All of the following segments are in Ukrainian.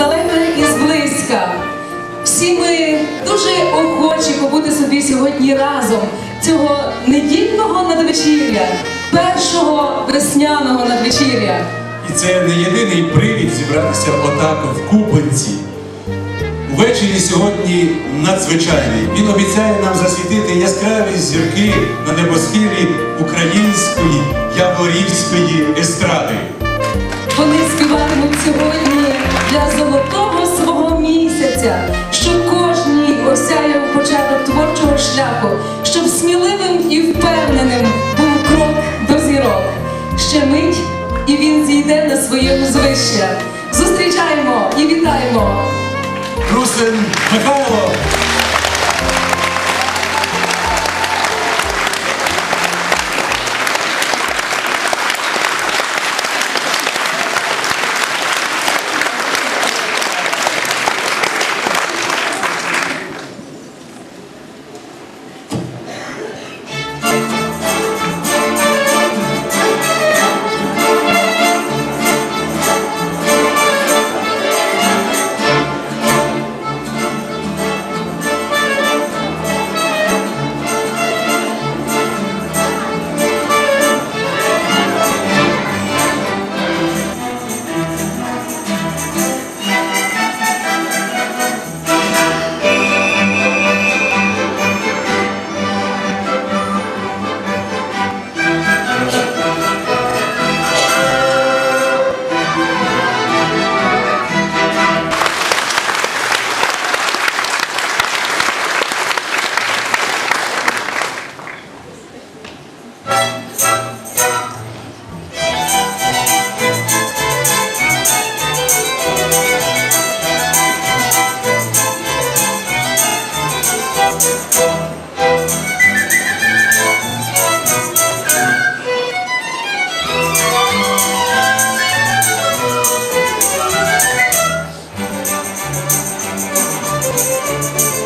здалека і зблизька. Всі ми дуже охочі побути собі сьогодні разом цього недільного надвечір'я, першого весняного надвечір'я. І це не єдиний привід зібратися отак в купинці. Увечері сьогодні надзвичайний. Він обіцяє нам засвітити яскраві зірки на небосхилі української яворівської естради. Вони співатимуть сьогодні для золотого свого місяця, щоб кожній осяяв початок творчого шляху, щоб сміливим і впевненим був крок до зірок. Ще мить, і він зійде на своє узвище. Зустрічаємо і вітаємо! Русин Михайло. Я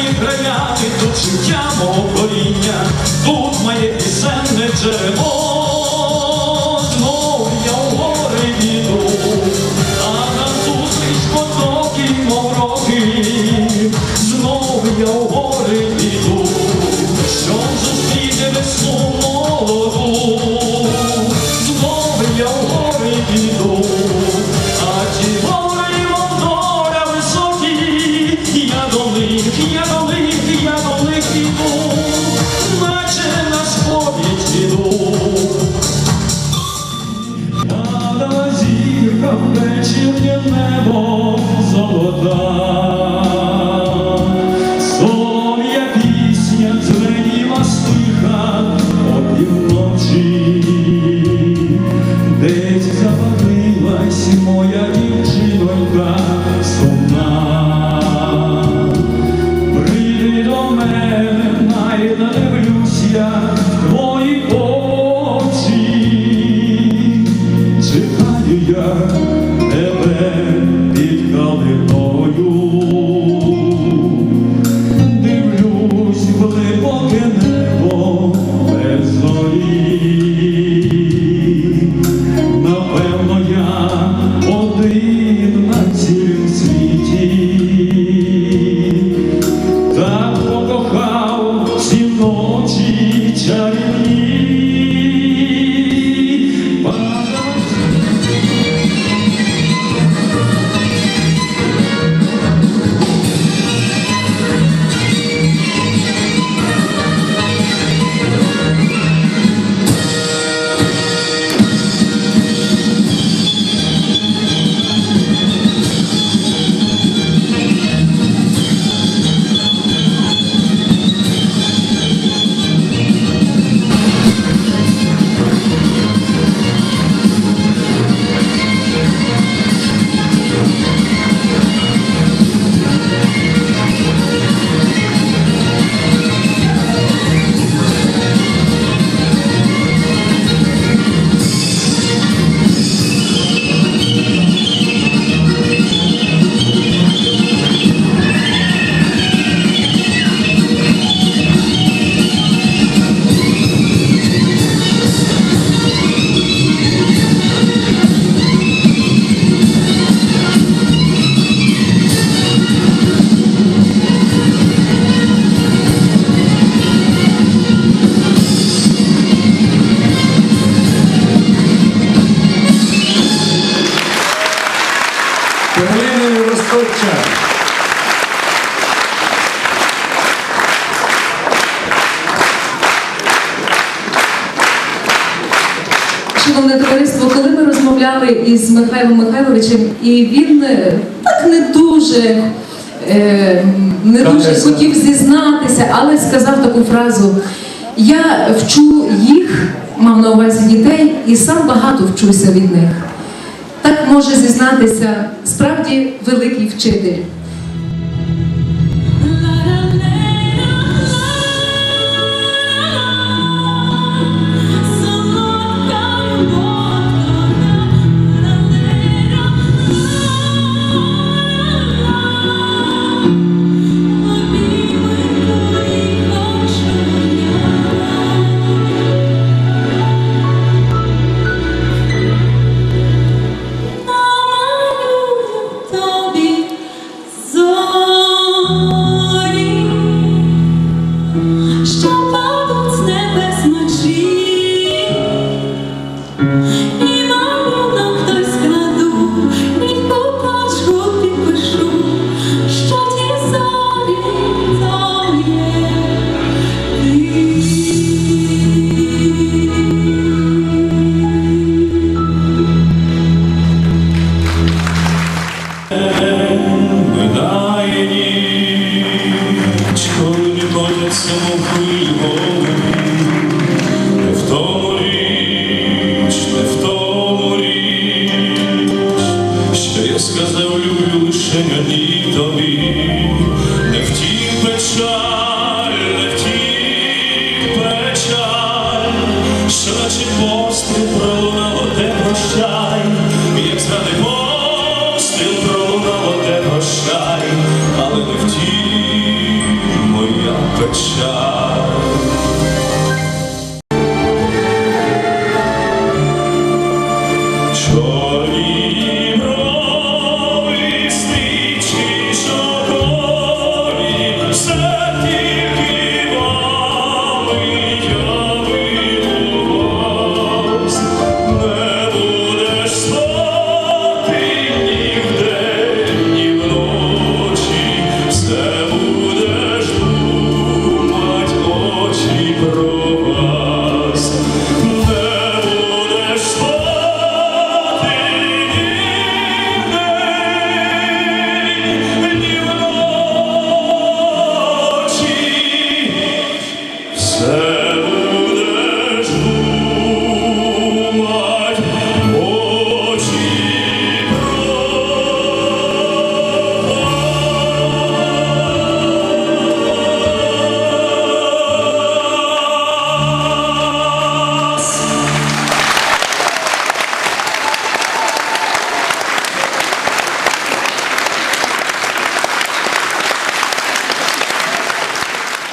мої бреляки, тут життя мого коріння, тут моє пісенне джерело. Розмовляли із Михайлом Михайловичем, і він е, так не дуже, е, не дуже хотів зізнатися, але сказав таку фразу: Я вчу їх, мав на увазі дітей, і сам багато вчуся від них. Так може зізнатися справді великий вчитель. Лише тобі.